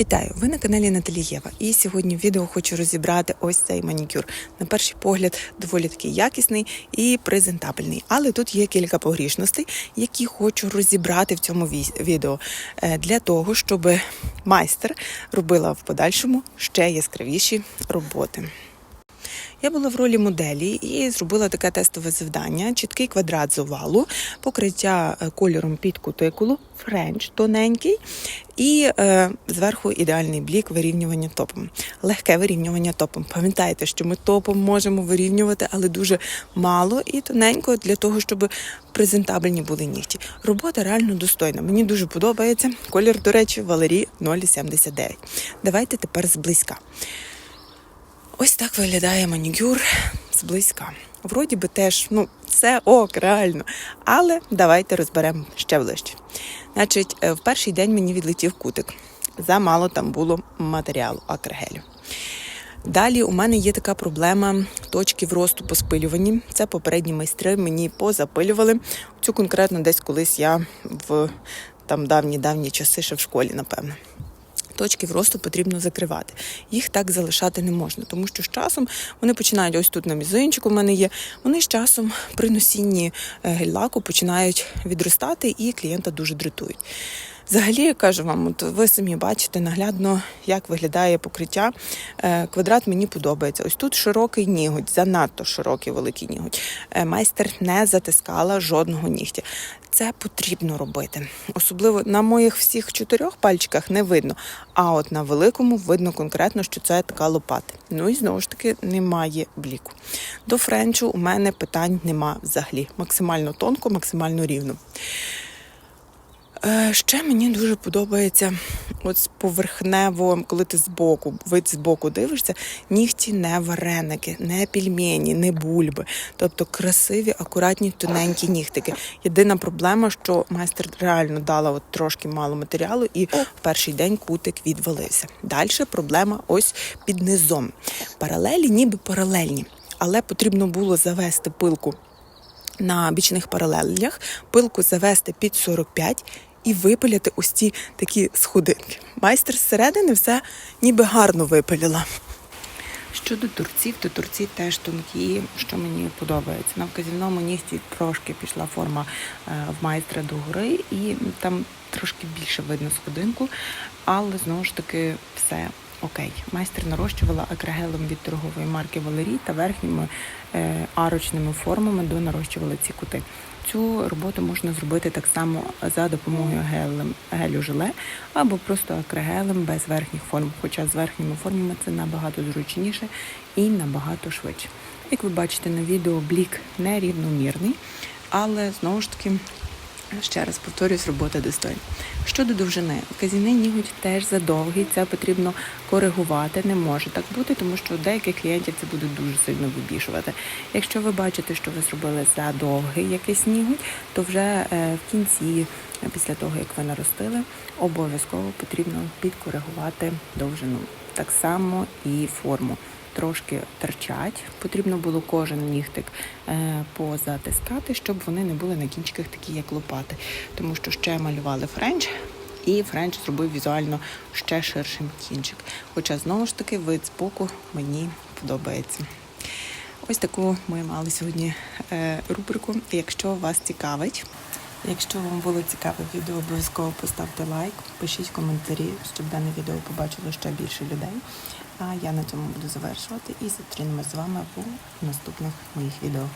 Вітаю! Ви на каналі Наталі Єва. І сьогодні в відео хочу розібрати ось цей манікюр. На перший погляд, доволі такий якісний і презентабельний. Але тут є кілька погрішностей, які хочу розібрати в цьому ві- відео е, для того, щоб майстер робила в подальшому ще яскравіші роботи. Я була в ролі моделі і зробила таке тестове завдання: чіткий квадрат з овалу, покриття е, кольором під кутикулу, френч тоненький, і е, зверху ідеальний блік вирівнювання топом. Легке вирівнювання топом. Пам'ятайте, що ми топом можемо вирівнювати, але дуже мало і тоненько для того, щоб презентабельні були нігті. Робота реально достойна. Мені дуже подобається. Колір, до речі, Валерій 0,79. Давайте тепер зблизька. Ось так виглядає манікюр зблизька. Вроді би теж, ну, все ок, реально. Але давайте розберемо ще ближче. Значить, е, в перший день мені відлетів кутик. Замало там було матеріалу акригелю. Далі у мене є така проблема точки вросту по спилюванні. Це попередні майстри мені позапилювали. Цю конкретно десь колись я в там давні-давні часи ще в школі, напевно точки росту потрібно закривати. Їх так залишати не можна, тому що з часом вони починають ось тут на мізинчику в мене є. Вони з часом при носінні е, гель-лаку починають відростати і клієнта дуже дратують. Взагалі, я кажу вам, от ви самі бачите наглядно, як виглядає покриття. Е, Квадрат мені подобається. Ось тут широкий ніготь, занадто широкий великий ніготь. Е, Майстер не затискала жодного нігтя. Це потрібно робити. Особливо на моїх всіх чотирьох пальчиках не видно. А от на великому видно конкретно, що це така лопата. Ну і знову ж таки немає бліку. До френчу у мене питань нема взагалі. Максимально тонко, максимально рівно. Е, Ще мені дуже подобається от поверхнево, коли ти збоку, вид збоку дивишся, нігті не вареники, не пельмені, не бульби. Тобто красиві, акуратні, тоненькі нігтики. Єдина проблема, що майстер реально дала от трошки мало матеріалу, і в перший день кутик відвалився. Далі проблема ось під низом. Паралелі, ніби паралельні, але потрібно було завести пилку на бічних паралелях, пилку завести під 45 і випиляти ось ці такі сходинки. Майстер зсередини все ніби гарно випилила. Щодо турців, то турці теж тонкі, що мені подобається. На вказівному нігті трошки пішла форма е, в майстра до гори, і там трошки більше видно сходинку, але знову ж таки все окей. Майстер нарощувала акригелем від торгової марки Валерій та верхніми е, арочними формами донарощувала ці кути. Цю роботу можна зробити так само за допомогою гелем, гелю желе або просто акригелем без верхніх форм. Хоча з верхніми формами це набагато зручніше і набагато швидше. Як ви бачите на відео, блік нерівномірний, але знову ж таки. Ще раз повторюсь, робота достойна. Щодо довжини, вказівний ніготь теж задовгий, це потрібно коригувати. Не може так бути, тому що у деяких клієнтів це буде дуже сильно вибішувати. Якщо ви бачите, що ви зробили задовгий якийсь ніготь, то вже е, в кінці, е, після того як ви наростили, обов'язково потрібно підкоригувати довжину. Так само і форму трошки терчать. Потрібно було кожен нігтик е, позатискати, щоб вони не були на кінчиках такі, як лопати. Тому що ще малювали френч, і френч зробив візуально ще ширшим кінчик. Хоча знову ж таки вид з мені подобається. Ось таку ми мали сьогодні е, рубрику. Якщо вас цікавить, якщо вам було цікаве відео, обов'язково поставте лайк, пишіть коментарі, щоб дане відео побачило ще більше людей. А я на цьому буду завершувати і зустрінемось з вами у наступних моїх відео.